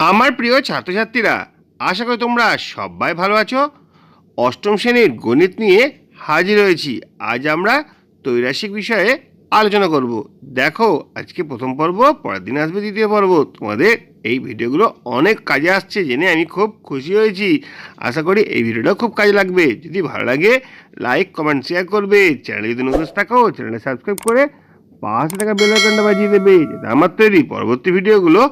আমার প্রিয় ছাত্রছাত্রীরা, আশা করি তোমরা সবাই ভালো আছো। অষ্টম শ্রেণির গণিত নিয়ে হাজির হয়েছি। আজ আমরা তৈরাসিক বিষয়ে আলোচনা করব। দেখো, আজকে প্রথম পর্ব, পরের দিন আসবে দ্বিতীয় পর্ব। তোমাদের এই ভিডিওগুলো অনেক কাজে আসছে জেনে আমি খুব খুশি হয়েছি। আশা করি এই ভিডিওটা খুব কাজে লাগবে। যদি ভালো লাগে, লাইক, কমেন্ট, শেয়ার করবে। চ্যানেলে যদি নতুন থাকো, চ্যানেলটা সাবস্ক্রাইব করে পাশে থাকা বেল বাজিয়ে দেবে। আমার তৈরি পরবর্তী ভিডিওগুলো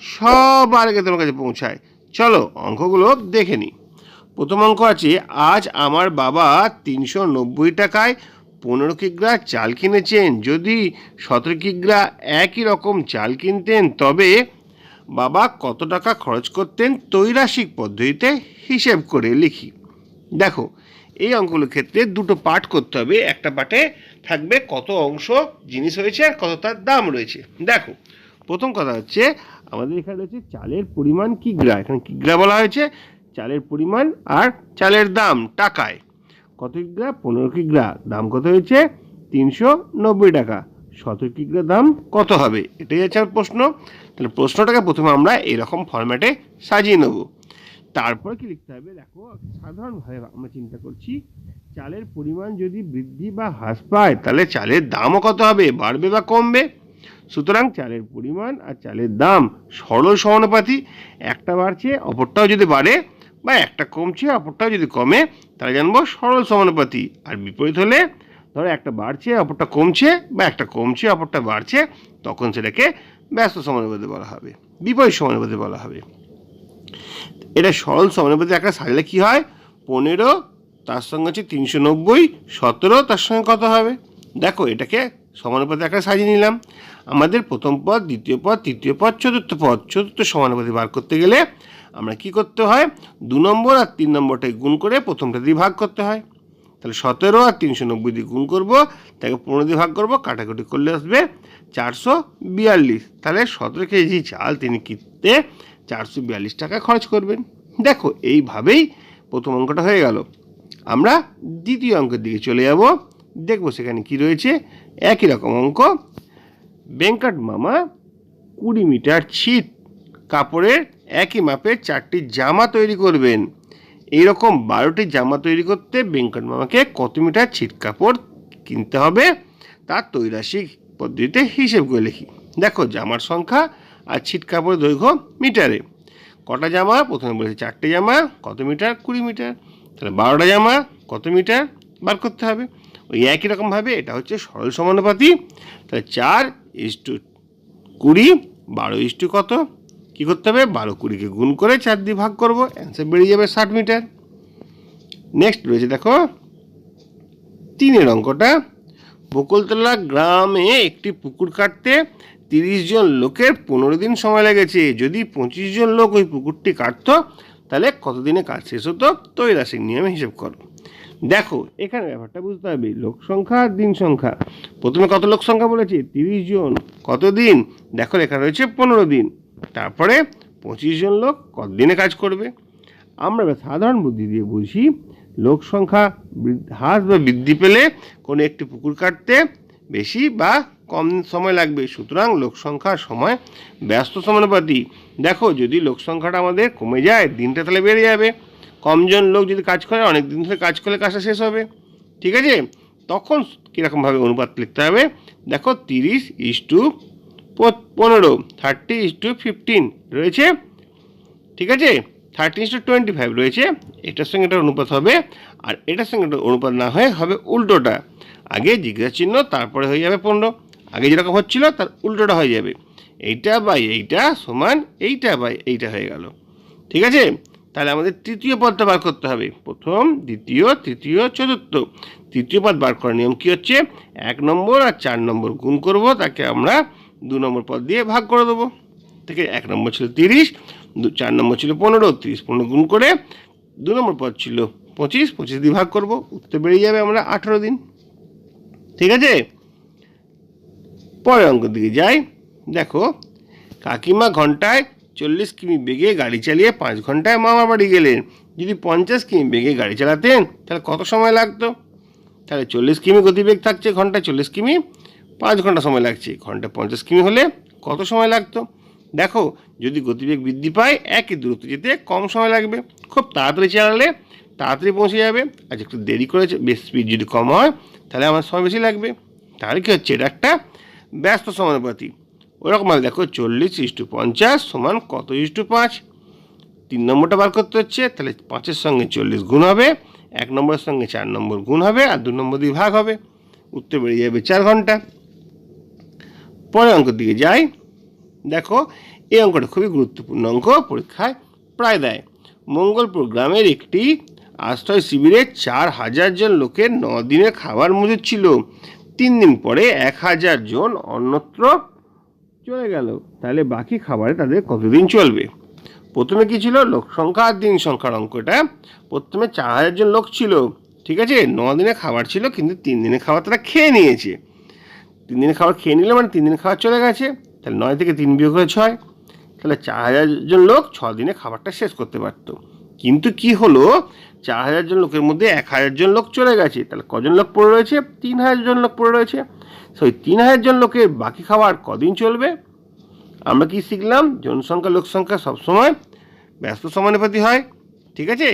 সবার আগে তোমার কাছে পৌঁছায়। চলো, অঙ্কগুলো দেখে নিই। প্রথম অঙ্ক আছে, আজ আমার বাবা তিনশো নব্বই টাকায় পনেরো কিগ্রা চাল কিনেছেন। যদি সতেরো কিগ্রা একই রকম চাল কিনতেন, তবে বাবা কত টাকা খরচ করতেন তৈরাসিক পদ্ধতিতে হিসেব করে লিখি। দেখো, এই অঙ্কগুলোর ক্ষেত্রে দুটো পাঠ করতে হবে। একটা পাঠে থাকবে কত অংশ জিনিস হয়েছে আর কত তার দাম রয়েছে। দেখো, প্রথম কথা হচ্ছে আমাদের এখানে রয়েছে চালের পরিমাণ কিগ্রা। এখানে কিগ্রা বলা হয়েছে, চালের পরিমাণ আর চালের দাম টাকায়। কত কিগ্রা? পনেরো কিগ্রা। দাম কত হয়েছে? তিনশো নব্বই টাকা। সতেরো কিগ্রা দাম কত হবে? এটাই হচ্ছে আমার প্রশ্ন। তাহলে প্রশ্নটাকে প্রথমে আমরা এরকম ফরম্যাটে সাজিয়ে নেব। তারপর কি লিখতে হবে? দেখো, সাধারণভাবে আমরা চিন্তা করছি, চালের পরিমাণ যদি বৃদ্ধি বা হ্রাস পায়, তাহলে চালের দামও কত হবে? বাড়বে বা কমবে? সুতরাং চালের পরিমাণ আর চালের দাম সরল সমানুপাতি একটা বাড়ছে, অপরটাও যদি বাড়ে বা একটা কমছে, অপরটাও যদি কমে, তাহলে জানব সরল সমানুপাতি আর বিপরীত হলে ধরো একটা বাড়ছে, অপরটা কমছে বা একটা কমছে, অপরটা বাড়ছে, তখন সেটাকে ব্যস্ত সমানুপাতি বলা হবে, বিপরীত সমানুপাতি বলা হবে। এটা সরল সমানুপাতি একটা সাজলে কি হয়? পনেরো, তার সঙ্গে হচ্ছে তিনশো নব্বই, সতেরো, তার সঙ্গে কত হবে? দেখো, এটাকে সমানুপাতি একটা সাজিয়ে নিলাম। আমাদের প্রথম পদ, দ্বিতীয় পদ, তৃতীয় পদ, চতুর্থ পদ, চতুর্থ সমানুপাতি বার করতে গেলে আমরা কি করতে হয়? দু নম্বর আর তিন নম্বরটাই গুণ করে প্রথমটা দিয়ে ভাগ করতে হয়। তাহলে সতেরো আর তিনশো নব্বই দিয়ে গুণ করব, তাকে পনেরো দিয়ে ভাগ করব, কাটাকুটি করলে আসবে চারশো বিয়াল্লিশ। তাহলে সতেরো কেজি চাল তিনি কিনতে চারশো বিয়াল্লিশ টাকা খরচ করবেন। দেখো, এইভাবেই প্রথম অঙ্কটা হয়ে গেল। আমরা দ্বিতীয় অঙ্কের দিকে চলে যাব। দেখব সেখানে কি রয়েছে। একই রকম অঙ্ক। বেঙ্কট মামা কুড়ি মিটার ছিট কাপড়ের একই মাপের চারটি জামা তৈরি করবেন। এই রকম বারোটি জামা তৈরি করতে বেঙ্কট মামাকে কত মিটার ছিট কাপড় কিনতে হবে তার তৈরাসিক পদ্ধতিতে হিসেব করে লিখি। দেখো জামার সংখ্যা আর ছিট কাপড়ের দৈর্ঘ্য মিটারে। কটা জামা? প্রথমে বলেছে চারটে জামা, কত মিটার? কুড়ি মিটার। তাহলে বারোটা জামা, কত মিটার? বার করতে হবে। ওই একই রকমভাবে এটা হচ্ছে সরল সমানুপাতি। তাহলে চার ইস টু কুড়ি, বারো ইস টু কত? কী করতে হবে? বারো কুড়িকে গুণ করে চার দিয়ে ভাগ করব অ্যান্সার বেরিয়ে যাবে ষাট মিটার। নেক্সট রয়েছে দেখো, তিনের অঙ্কটা। বকুলতলা গ্রামে একটি পুকুর কাটতে তিরিশ জন লোকের পনেরো দিন সময় লেগেছে। যদি পঁচিশ জন লোক ওই পুকুরটি কাটতো, তাহলে কতদিনে কাজ শেষ হতো? তৈরাসিক নিয়মে হিসেব করো। দেখো, এখানে ব্যাপারটা বুঝতে হবে। লোক সংখ্যা আর দিন সংখ্যা। প্রথমে কত লোক সংখ্যা বলেছি? তিরিশ জন। কত দিন? দেখো, লেখা রয়েছে পনেরো দিন। তারপরে পঁচিশ জন লোক কত দিনে কাজ করবে? আমরা সাধারণ বুদ্ধি দিয়ে বুঝি, লোক সংখ্যা হ্রাস বা বৃদ্ধি পেলে কোনো একটি পুকুর কাটতে বেশি বা কম সময় লাগবে। সুতরাং লোক সংখ্যার সময় ব্যস্ত সমানুপাতি দেখো, যদি লোক সংখ্যাটা আমাদের কমে যায়, দিনটা তাহলে বেড়ে যাবে। কমজন লোক যদি কাজ করে অনেক দিন ধরে কাজ করলে কাজটা শেষ হবে। ঠিক আছে? তখন কীরকমভাবে অনুপাত লিখতে হবে? দেখো, তিরিশ ইস টু পনেরো থার্টি ইস টু ফিফটিন রয়েছে। ঠিক আছে? Thirty is to twenty five রয়েছে। এটার সঙ্গে এটা অনুপাত হবে। আর এটার সঙ্গে এটা অনুপাত না হয়ে হবে উল্টোটা। আগে জিজ্ঞাসা চিহ্ন, তারপরে হয়ে যাবে পনেরো। আগে যেরকম হচ্ছিল, তার উল্টোটা হয়ে যাবে। এইটা বাই এইটা সমান এইটা বাই এইটা হয়ে গেল। ঠিক আছে? তাহলে আমাদের তৃতীয় পদটা বার করতে হবে। প্রথম, দ্বিতীয়, তৃতীয়, চতুর্থ। তৃতীয় পদ বার করার নিয়ম কী হচ্ছে? এক নম্বর আর চার নম্বর গুণ করব, তাকে আমরা দু নম্বর পদ দিয়ে ভাগ করে দেবো। থেকে এক নম্বর ছিল তিরিশ, দু, চার নম্বর ছিল পনেরো, তিরিশ পনেরো গুণ করে দু নম্বর পদ ছিল পঁচিশ পঁচিশ দিয়ে ভাগ করব উত্তর বেরিয়ে যাবে আমরা আঠেরো দিন। ঠিক আছে? পরের অঙ্ক দিকে যাই। দেখো, কাকিমা ঘন্টায় চল্লিশ কিমি বেগে গাড়ি চালিয়ে পাঁচ ঘন্টায় মামা বাড়ি গেলেন। যদি পঞ্চাশ কিমি বেগে গাড়ি চালাতেন, তাহলে কত সময় লাগতো? তাহলে চল্লিশ কিমি গতিবেগ থাকছে ঘন্টায় চল্লিশ কিমি, পাঁচ ঘণ্টা সময় লাগছে। ঘন্টায় পঞ্চাশ কিমি হলে কত সময় লাগতো? দেখো, যদি গতিবেগ বৃদ্ধি পায়, একই দূরত্ব যেতে কম সময় লাগবে। খুব তাড়াতাড়ি চালালে তাড়াতাড়ি পৌঁছে যাবে। আর একটু দেরি করে বেশ স্পিড যদি কম হয়, তাহলে আমার সময় বেশি লাগবে। তাহলে কী হচ্ছে? এটা একটা ব্যস্ত সমানুপাতি। ওরকমভাবে দেখো চল্লিশ ইস্টু পঞ্চাশ সমান কত ইস্টু পাঁচ? তিন নম্বরটা বার করতে হচ্ছে, তাহলে পাঁচের সঙ্গে চল্লিশ গুণ হবে, এক নম্বরের সঙ্গে চার নম্বর গুণ হবে, আর দু নম্বর দিয়ে ভাগ হবে। উত্তর বেরিয়ে যাবে চার ঘণ্টা। পরের অঙ্কের দিকে যাই। দেখো, এই অঙ্কটা খুবই গুরুত্বপূর্ণ অঙ্ক, পরীক্ষায় প্রায় দেয়। মঙ্গলপুর গ্রামের একটি আশ্রয় শিবিরে চার হাজার জন লোকের ন দিনের খাবার মজুদ ছিল। তিন দিন পরে এক হাজার জন অন্যত্র চলে গেল। তাহলে বাকি খাবারে তাদের কতদিন চলবে? প্রথমে কি ছিল? লোক সংখ্যা আর দিন সংখ্যার অঙ্কটা প্রথমে চার হাজার জন লোক ছিল, ঠিক আছে? ন দিনে খাবার ছিল, কিন্তু তিন দিনের খাবার তারা খেয়ে নিয়েছে। তিন দিনের খাবার খেয়ে নিলে মানে তিন দিনের খাবার চলে গেছে। তাহলে নয় থেকে তিন বিয়োগ করে ছয়। তাহলে চার হাজার জন লোক ছ দিনে খাবারটা শেষ করতে পারতো। কিন্তু কি হলো? চার হাজার জন লোকের মধ্যে এক হাজার জন লোক চলে গেছে। তাহলে কজন লোক পড়ে রয়েছে? তিন হাজার জন লোক পড়ে রয়েছে। সেই তিন হাজার জন লোকের বাকি খাবার কদিন চলবে? আমরা কি শিখলাম? জনসংখ্যা লোক সংখ্যা সবসময় ব্যস্ত সমানুপাতি হয়। ঠিক আছে?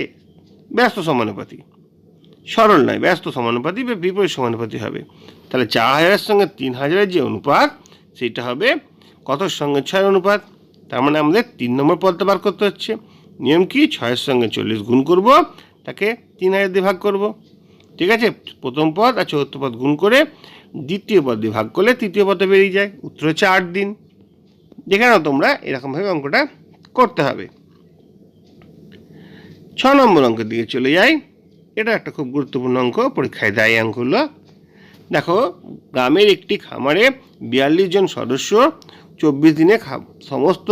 ব্যস্ত সমানুপাতি। সরল নয়, ব্যস্ত সমানুপাতি বা বিপরীত সমানুপাতি হবে। তাহলে চার হাজারের সঙ্গে তিন হাজারের যে অনুপাত, সেটা হবে কত সঙ্গে ছয় অনুপাত? তার মানে আমাদের তিন নম্বর পদটা বার করতে হচ্ছে। নিয়ম কি? ছয়ের সঙ্গে চল্লিশ গুণ করব। তাকে তিন হাজার দিয়ে ভাগ করব। ঠিক আছে? প্রথম পদ আর চতুর্থ পদ গুণ করে দ্বিতীয় পদ দিয়ে ভাগ করলে তৃতীয় পদে বেরিয়ে যায়। উত্তর হচ্ছে আট দিন। দেখে নাও তোমরা এরকমভাবে অঙ্কটা করতে হবে। ছ নম্বর অঙ্কের দিকে চলে যাই। এটা একটা খুব গুরুত্বপূর্ণ অঙ্ক, পরীক্ষায় দেয় অঙ্কগুলো। দেখো, গ্রামের একটি খামারে বিয়াল্লিশ জন সদস্য চব্বিশ দিনে সমস্ত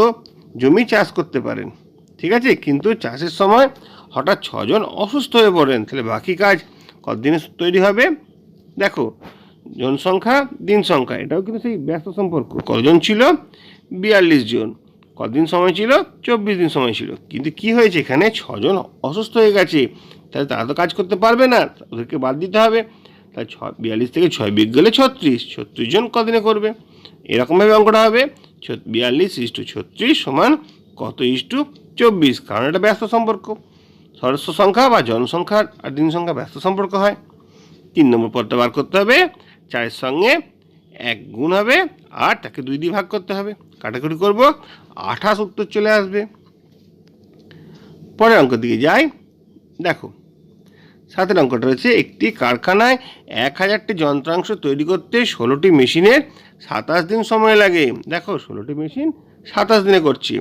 জমি চাষ করতে পারেন। ঠিক আছে? কিন্তু চাষের সময় হঠাৎ ছজন অসুস্থ হয়ে পড়েন। তাহলে বাকি কাজ কতদিনে তৈরি হবে? দেখো জনসংখ্যা দিন সংখ্যা, এটাও কিন্তু সেই ব্যস্ত সম্পর্ক। কজন ছিল? বিয়াল্লিশ জন। কদিন সময় ছিল? চব্বিশ দিন সময় ছিল। কিন্তু কি হয়েছে এখানে? ছজন অসুস্থ হয়ে গেছে। তাহলে তারা তো কাজ করতে পারবে না ওদেরকে বাদ দিতে হবে। তাহলে ছ, বিয়াল্লিশ থেকে ছয় বিগ গেলে ছত্রিশ ছত্রিশ জন কদিনে করবে? এরকমভাবে অঙ্কটা হবে। বিয়াল্লিশ ইস্টু ছত্রিশ সমান কত ইস্টু চব্বিশ? কারণ এটা ব্যস্ত সম্পর্ক। সদস্য সংখ্যা বা জনসংখ্যার আর দিন সংখ্যা ব্যস্ত সম্পর্ক হয়। তিন নম্বর পদটা বার করতে হবে। চারের সঙ্গে এক গুণ হবে। আর তাকে দুই দিয়ে ভাগ করতে হবে। কাটাকুটি করব। আঠাশ উত্তর চলে আসবে। পরের অঙ্কের দিকে যাই। দেখো, সাতের অঙ্কটা রয়েছে, একটি কারখানায় এক হাজারটি যন্ত্রাংশ তৈরি করতে ষোলোটি মেশিনের সাতাশ দিন সময় লাগে। দেখো, ষোলোটি মেশিন সাতাশ দিনে করছি।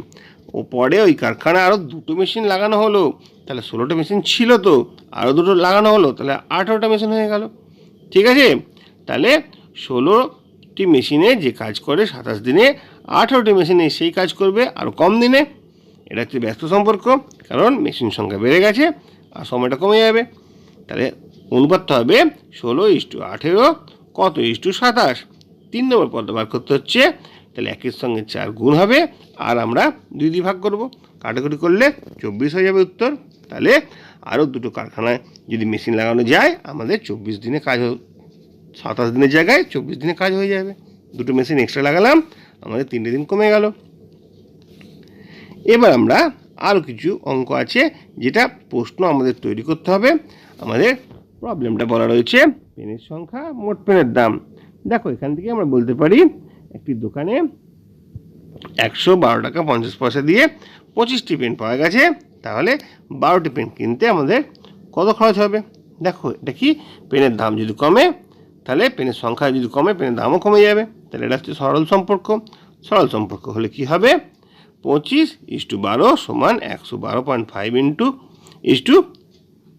ও পরে ওই কারখানায় আরও দুটো মেশিন লাগানো হলো। তাহলে ষোলোটা মেশিন ছিল তো আরও দুটো লাগানো হলো, তাহলে আঠেরোটা মেশিন হয়ে গেল। ঠিক আছে? তাহলে ষোলোটি মেশিনে যে কাজ করে সাতাশ দিনে, আঠেরোটি মেশিনে সেই কাজ করবে আরও কম দিনে। এটা হচ্ছে ব্যস্ত সম্পর্ক, কারণ মেশিন সংখ্যা বেড়ে গেছে আর সময়টা কমে যাবে। তাহলে অনুপাতটা হবে ষোলো ইস্টু আঠেরো, কত ইস্টু সাতাশ? তিন নম্বর পদটা বার করতে হচ্ছে তাহলে একের সঙ্গে চার গুণ হবে, আর আমরা দুই দিয়ে ভাগ করব। কাটাকুটি করলে চব্বিশ হয়ে যাবে উত্তর। তাহলে আরও দুটো কারখানায় যদি মেশিন লাগানো যায়, আমাদের চব্বিশ দিনে কাজ সাতাশ দিনের জায়গায় চব্বিশ দিনে কাজ হয়ে যাবে। দুটো মেশিন এক্সট্রা লাগালাম, আমাদের তিনটে দিন কমে গেল। এবার আমরা আরও কিছু অঙ্ক আছে, যেটা প্রশ্ন আমাদের তৈরি করতে হবে। আমাদের প্রবলেমটা বলা রয়েছে, পেনের সংখ্যা মোট পেনের দাম। দেখো, এখান থেকে আমরা বলতে পারি একটি দোকানে একশো বারো টাকা পঞ্চাশ পয়সা দিয়ে পঁচিশটি পেন পাওয়া গেছে। তাহলে বারোটি পেন কিনতে আমাদের কত খরচ হবে? দেখো, এটা কি? পেনের দাম যদি কমে, তাহলে পেনের সংখ্যা যদি কমে, পেনের দামও কমে যাবে। তাহলে এটা হচ্ছে সরল সম্পর্ক। সরল সম্পর্ক হলে কি হবে? পঁচিশ ইস টু বারো সমান একশো বারো point five into is to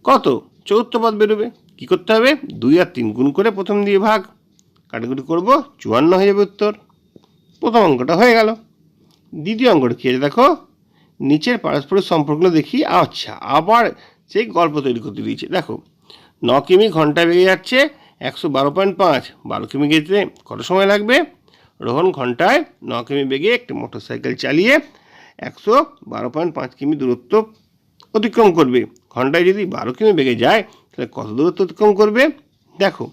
কত? চতুর্থ পদ বেরোবে। কী করতে হবে? দুই আর তিন গুণ করে প্রথম দিয়ে ভাগ। কাটাকুটি করব, চুয়ান্ন হয়ে যাবে উত্তর। প্রথম অঙ্কটা হয়ে গেল। দ্বিতীয় অঙ্কটা কী আছে দেখো? নিচের পারস্পরিক সম্পর্কগুলো দেখি। আচ্ছা আবার সেই গল্প তৈরি করতে দিয়েছে। দেখো, ন কিমি ঘন্টায় বেগে যাচ্ছে, একশো বারো পয়েন্ট পাঁচ। বারো কিমি গেতে কত সময় লাগবে? রোহন ঘন্টায় ন কিমি বেগে একটি মোটর সাইকেল চালিয়ে একশো বারো পয়েন্ট পাঁচ কিমি দূরত্ব অতিক্রম করবে। ঘন্টায় যদি বারো কিমি বেগে যায়, তাহলে কত দূরত্ব অতিক্রম করবে? দেখো,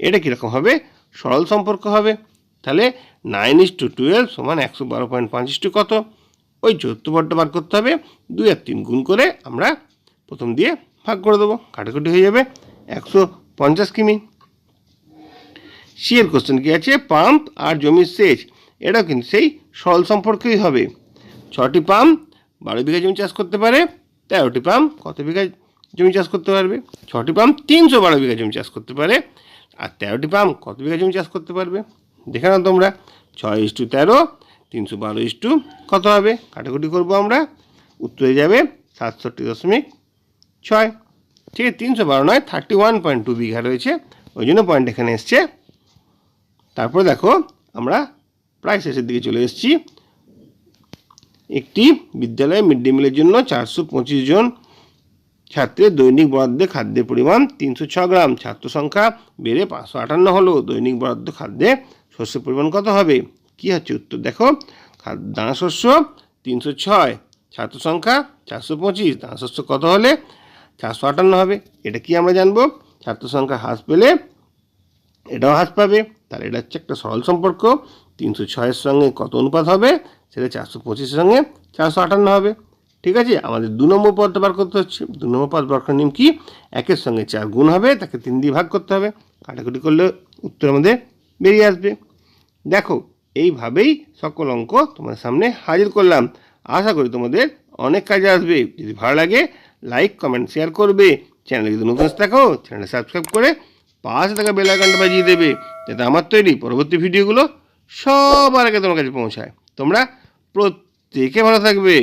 এটা কীরকম হবে? সরল সম্পর্ক হবে। তাহলে নাইন ইস টু টুয়েলভ সমান একশো বারো পয়েন্ট পাঁচ ইস টু কত? ওই চতুর্থ পদটা বার করতে হবে। দুই আর তিন গুণ করে আমরা প্রথম দিয়ে ভাগ করে দেবো। কাটাকুটি হয়ে যাবে একশো পঞ্চাশ কিমি। সি এর কোশ্চেন কি আছে? পাম্প আর জমির সেচ, এটাও কিন্তু সেই সরল সম্পর্কেই হবে। ছটি পাম্প বারো বিঘা জমি চাষ করতে পারে, তেরোটি পাম্প কত বিঘা জমি চাষ করতে পারবে? ছটি পাম্প তিনশো বারো বিঘা জমি চাষ করতে পারে। আর তেরোটি পাম্প কত বিঘা জমি চাষ করতে পারবে? দেখে নাও তোমরা। ছয় ইস টু তেরো, তিনশো বারো ইস টু কত হবে? কাটাকুটি করব আমরা। উত্তরে যাবে সাতষট্টি দশমিক ছয়। ঠিক আছে, তিনশো বারো নয় thirty one point two bigha রয়েছে। ওই জন্য পয়েন্ট এখানে এসছে। তারপর দেখো, আমরা প্রায় শেষের দিকে চলে এসেছি। একটি বিদ্যালয়ে মিড ডে মিলের জন্য চারশো পঁচিশ জন ছাত্রের দৈনিক বরাদ্দে খাদ্যের পরিমাণ তিনশো ছ গ্রাম, ছাত্র সংখ্যা বেড়ে পাঁচশো আটান্ন হলো। দৈনিক বরাদ্দ খাদ্যে শস্যের পরিমাণ কত হবে? কী হচ্ছে উত্তর দেখো। খাদ- দানা শস্য তিনশো ছয়, ছাত্র সংখ্যা চারশো পঁচিশ, দানা শস্য কত হলে? চারশো আটান্ন হবে। এটা কি আমরা জানব? ছাত্র সংখ্যা হ্রাস পেলে এটাও হ্রাস পাবে। তাহলে এটা হচ্ছে একটা সরল সম্পর্ক। তিনশো ছয়ের সঙ্গে কত অনুপাত হবে? সেটা চারশো পঁচিশের সঙ্গে চারশো আটান্ন হবে। ঠিক আছে? আমাদের দু নম্বর পদটা বার করতে হচ্ছে। দু নম্বর পদ বার করার নিয়ম কি? একের সঙ্গে চার গুণ হবে, তাকে তিন দিয়ে ভাগ করতে হবে। কাটাকুটি করলে উত্তর আমাদের বেরিয়ে আসবে। দেখো, এইভাবেই সকল অঙ্ক তোমার সামনে হাজির করলাম। আশা করি তোমাদের অনেক কাজে আসবে। যদি ভালো লাগে লাইক কমেন্ট শেয়ার করবে। চ্যানেলে যদি নতুন থাকো চ্যানেলে সাবস্ক্রাইব করে পাশে থাকা বেল আইকনটা বাজিয়ে দেবে, যাতে আমার তৈরি পরবর্তী ভিডিওগুলো সবার আগে তোমার কাছে পৌঁছায়। তোমরা প্রত্যেকে ভালো থাকবে।